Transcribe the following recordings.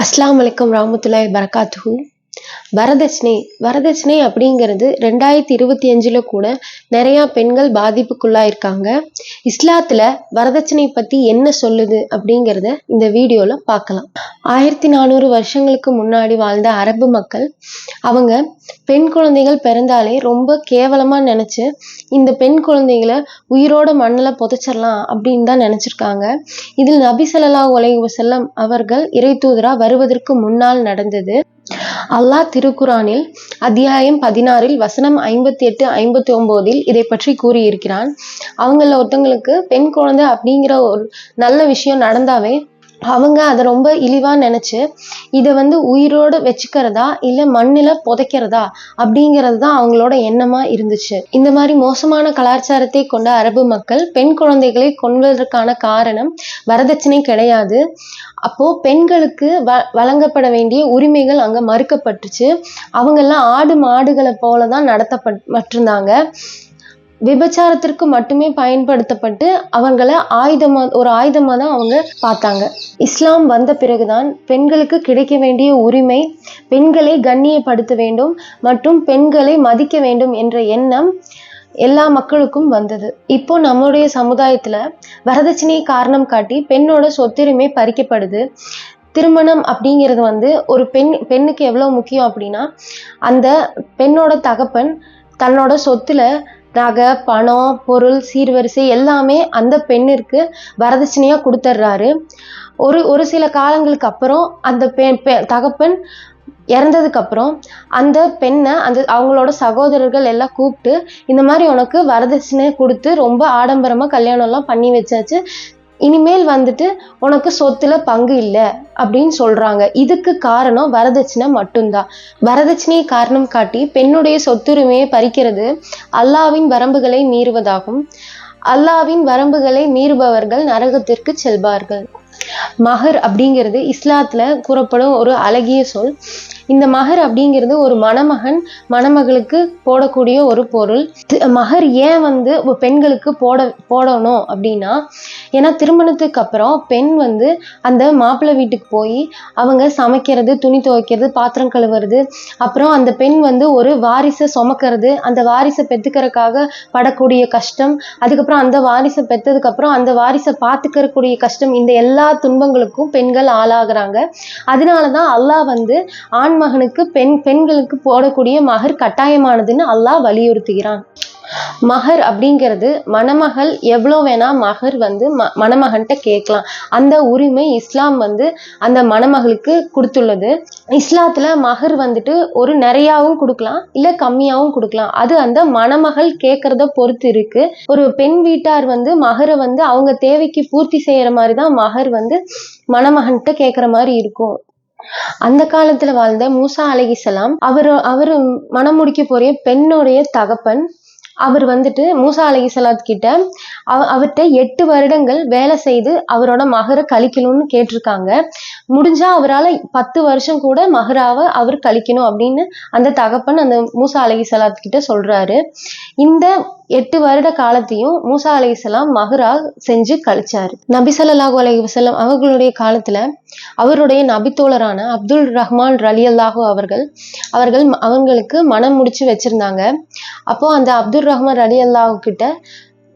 அஸ்லாம் வலைக்கம் ராமத்துல்லாய் பரகாத்துஹு வரதட்சணை வரதட்சணை அப்படிங்கிறது ரெண்டாயிரத்தி இருபத்தி அஞ்சுல கூட நிறையா பெண்கள் பாதிப்புக்குள்ளாயிருக்காங்க. இஸ்லாத்துல வரதட்சணை பற்றி என்ன சொல்லுது அப்படிங்கிறத இந்த வீடியோவில் பார்க்கலாம். ஆயிரத்தி நானூறு வருஷங்களுக்கு முன்னாடி வாழ்ந்த அரபு மக்கள் அவங்க பெண் குழந்தைகள் பிறந்தாலே ரொம்ப கேவலமா நினச்சி இந்த பெண் குழந்தைகளை உயிரோட மண்ணில் புதைச்சிடலாம் அப்படின்னு தான் நினச்சிருக்காங்க. இதில் நபி ஸல்லல்லாஹு அலைஹி செல்லம் அவர்கள் இறை தூதராக வருவதற்கு முன்னால் நடந்தது. அல்லாஹ் திருக்குரானில் அத்தியாயம் பதினாறில் வசனம் ஐம்பத்தி எட்டு ஐம்பத்தி ஒன்பதில் இதை பற்றி கூறியிருக்கிறான். அவங்கள ஒருத்தவங்களுக்கு பெண் குழந்தை அப்படிங்கிற ஒரு நல்ல விஷயம் நடந்தாவே அவங்க அதை ரொம்ப இழிவா நினைச்சு இதை வந்து உயிரோடு வச்சுக்கிறதா இல்லை மண்ணில் புதைக்கிறதா அப்படிங்கிறது தான் அவங்களோட எண்ணமாக இருந்துச்சு. இந்த மாதிரி மோசமான கலாச்சாரத்தை கொண்ட அரபு மக்கள் பெண் குழந்தைகளை கொள்வதற்கான காரணம் வரதட்சணை கிடையாது. அப்போ பெண்களுக்கு வ வழங்கப்பட வேண்டிய உரிமைகள் அங்கே மறுக்கப்பட்டுச்சு. அவங்கெல்லாம் ஆடு மாடுகளை போல தான் நடத்தப்பட்டிருந்தாங்க விபச்சாரத்திற்கு மட்டுமே பயன்படுத்தப்பட்டு அவங்கள ஆயுதமா ஒரு ஆயுதமா தான் அவங்க பார்த்தாங்க. இஸ்லாம் வந்த பிறகுதான் பெண்களுக்கு கிடைக்க வேண்டிய உரிமை பெண்களை கண்ணியப்படுத்த வேண்டும் மற்றும் பெண்களை மதிக்க வேண்டும் என்ற எண்ணம் எல்லா மக்களுக்கும் வந்தது. இப்போ நம்மளுடைய சமுதாயத்துல வரதட்சணையை காரணம் காட்டி பெண்ணோட சொத்துரிமை பறிக்கப்படுது. திருமணம் அப்படிங்கிறது வந்து ஒரு பெண் பெண்ணுக்கு எவ்வளவு முக்கியம் அப்படின்னா அந்த பெண்ணோட தகப்பன் தன்னோட சொத்துல நகை பணம் பொருள் சீர்வரிசை எல்லாமே அந்த பெண்ணிற்கு வரதட்சணையாக கொடுத்துட்றாரு ஒரு ஒரு சில காலங்களுக்கு அப்புறம் அந்த பெ பெ- தகப்பன் இறந்ததுக்கு அப்புறம் அந்த பெண்ணை அந்த அவங்களோட சகோதரர்கள் எல்லாம் கூப்பிட்டு இந்த மாதிரி உனக்கு வரதட்சணை கொடுத்து ரொம்ப ஆடம்பரமாக கல்யாணம்லாம் பண்ணி வச்சாச்சு. இனிமேல் வந்துட்டு உனக்கு சொத்துல பங்கு இல்லை அப்படின்னு சொல்றாங்க. இதுக்கு காரணம் வரதட்சணை மட்டும்தான். வரதட்சணையை காரணம் காட்டி பெண்ணுடைய சொத்துரிமையை பறிக்கிறது அல்லாவின் வரம்புகளை மீறுவதாகும். அல்லாவின் வரம்புகளை மீறுபவர்கள் நரகத்திற்கு செல்வார்கள். மஹர் அப்படிங்கிறது இஸ்லாத்துல கூறப்படும் ஒரு அழகிய சொல். இந்த மகர் அப்படிங்கிறது ஒரு மணமகன் மணமகளுக்கு போடக்கூடிய ஒரு பொருள். மகர் ஏன் வந்து பெண்களுக்கு போட போடணும் அப்படின்னா ஏன்னா திருமணத்துக்கு அப்புறம் பெண் வந்து அந்த மாப்பிள்ளை வீட்டுக்கு போய் அவங்க சமைக்கிறது துணி துவைக்கிறது பாத்திரம் கழுவுறது அப்புறம் அந்த பெண் வந்து ஒரு வாரிசை சுமக்கிறது அந்த வாரிசை பெத்துக்கிறதுக்காக படக்கூடிய கஷ்டம் அதுக்கப்புறம் அந்த வாரிசை பெத்ததுக்கு அப்புறம் அந்த வாரிசை பார்த்துக்கறக்கூடிய கஷ்டம் இந்த எல்லா துன்பங்களுக்கும் பெண்கள் ஆளாகிறாங்க. அதனால தான் அல்லாஹ் வந்து ஆண் மகனுக்கு பெண் பெண்களுக்கு போடக்கூடிய மகர் கட்டாயமானதுன்னு அல்லாஹ் வலியுறுத்துகிறான். மகர் அப்படிங்கிறது மணமகள் எவ்வளோ வேணா மகர் வந்து ம மணமகன்கிட்ட கேட்கலாம். அந்த உரிமை இஸ்லாம் வந்து அந்த மணமகளுக்கு கொடுத்துள்ளது. இஸ்லாத்துல மகர் வந்துட்டு ஒரு நிறையாவும் கொடுக்கலாம் இல்ல கம்மியாவும் கொடுக்கலாம். அது அந்த மணமகள் கேட்கறத பொறுத்து இருக்கு. ஒரு பெண் வீட்டார் வந்து மகரை வந்து அவங்க தேவைக்கு பூர்த்தி செய்யற மாதிரி தான் மகர் வந்து மணமகன்கிட்ட கேட்குற மாதிரி இருக்கும். அந்த காலத்துல வாழ்ந்த மூசா அலகிசலாம் அவர் அவர் மனம் முடிக்க போற பெண்ணுடைய தகப்பன் அவர் வந்துட்டு மூசா அலகிசலாத் கிட்ட அவ அவர்கிட்ட எட்டு வருடங்கள் வேலை செய்து அவரோட மகரை கழிக்கணும்னு கேட்டிருக்காங்க. முடிஞ்சா அவரால் பத்து வருஷம் கூட மகராவை அவர் கழிக்கணும் அப்படின்னு அந்த தகப்பன் அந்த மூசா அலைஹிஸ்ஸலாத் கிட்ட சொல்றாரு. இந்த எட்டு வருட காலத்தையும் மூசா அலைஹிஸ்ஸலாம் மகரா செஞ்சு கழிச்சாரு. நபி ஸல்லல்லாஹு அவர்களுடைய காலத்துல அவருடைய நபித்தோழரான அப்துல் ரஹ்மான் ரலியல்லாஹு அவர்கள் அவர்கள் அவங்களுக்கு மனம் முடிச்சு வச்சிருந்தாங்க. அப்போ அந்த அப்துல் ரஹ்மான் ரலி ரலியல்லாஹு கிட்ட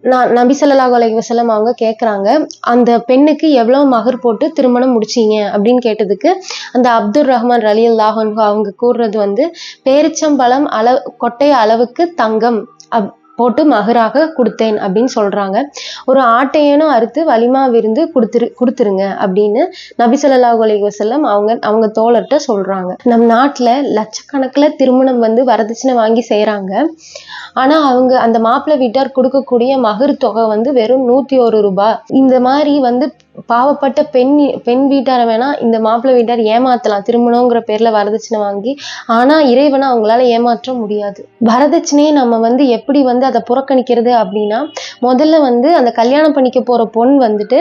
நான் நபி ஸல்லல்லாஹு அலைஹி வசலம் அவங்க கேட்குறாங்க அந்த பெண்ணுக்கு எவ்வளவு மகர் போட்டு திருமணம் முடிச்சீங்க அப்படின்னு கேட்டதுக்கு அந்த அப்துல் ரஹ்மான் ரலியல்லாஹு அன்ஹு அவங்க கூறுறது வந்து பேரிச்சம்பழம் அளவு கொட்டை அளவுக்கு தங்கம் அப் போட்டு மகராக கொடுத்தேன் அப்படின்னு சொல்றாங்க. ஒரு ஆட்டையனும் அறுத்து வலிமா விருந்து கொடுத்துரு கொடுத்துருங்க அப்படின்னு நபி ஸல்லல்லாஹு அவங்க அவங்க தோழர்கிட்ட சொல்றாங்க. நம் நாட்டுல லட்சக்கணக்குல திருமணம் வந்து வரதட்சணை வாங்கி செய்கிறாங்க ஆனா அவங்க அந்த மாப்பிள்ளை வீட்டார் கொடுக்கக்கூடிய மகர் தொகை வந்து வெறும் நூத்தி ஒரு ரூபாய். இந்த மாதிரி வந்து பாவப்பட்ட பெண் பெண் வீட்டாரை வேணா இந்த மாப்பிள்ளை வீட்டார் ஏமாத்தலாம். திருமணங்கிற பேர்ல வரதட்சணை வாங்கி ஆனா இறைவனை அவங்களால ஏமாற்ற முடியாது. வரதட்சணையை நம்ம வந்து எப்படி வந்து அதை புறக்கணிக்கிறது அப்படின்னா முதல்ல வந்து அந்த கல்யாணம் பண்ணிக்க போற பொண் வந்துட்டு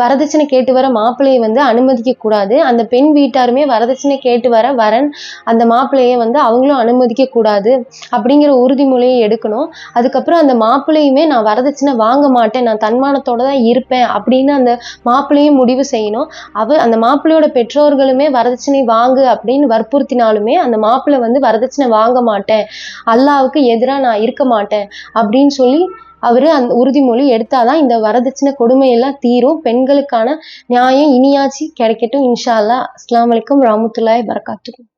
வரதட்சணை கேட்டு வர மாப்பிள்ளையை வந்து அனுமதிக்க கூடாது. அந்த பெண் வீட்டாருமே வரதட்சணை கேட்டு வர வரன் அந்த மாப்பிள்ளையை வந்து அவங்களும் அனுமதிக்க கூடாது அப்படிங்கிற உறுதிமொழியை எடுக்கணும். அதுக்கப்புறம் அந்த மாப்பிள்ளையுமே நான் வரதட்சணை வாங்க மாட்டேன் நான் தன்மானத்தோட தான் இருப்பேன் அப்படின்னு அந்த மாப்பிள்ளையும் முடிவு செய்யணும். அவ அந்த மாப்பிள்ளையோட பெற்றோர்களுமே வரதட்சணை வாங்கு அப்படின்னு வற்புறுத்தினாலுமே அந்த மாப்பிள்ளை வந்து வரதட்சணை வாங்க மாட்டேன். அல்லாவுக்கு எதிராக நான் இருக்க மாட்டேன் அப்படின்னு சொல்லி அவர் அந்த உறுதிமொழி எடுத்தாதான் இந்த வரதட்சணை கொடுமையெல்லாம் தீரும். பெண்களுக்கான நியாயம் இனியாச்சு கிடைக்கட்டும். இன்ஷா அல்லாஹ் அஸ்லாம் வலைக்கம் ரஹ்மத்துல்லாஹி வரகாத்துக்கும்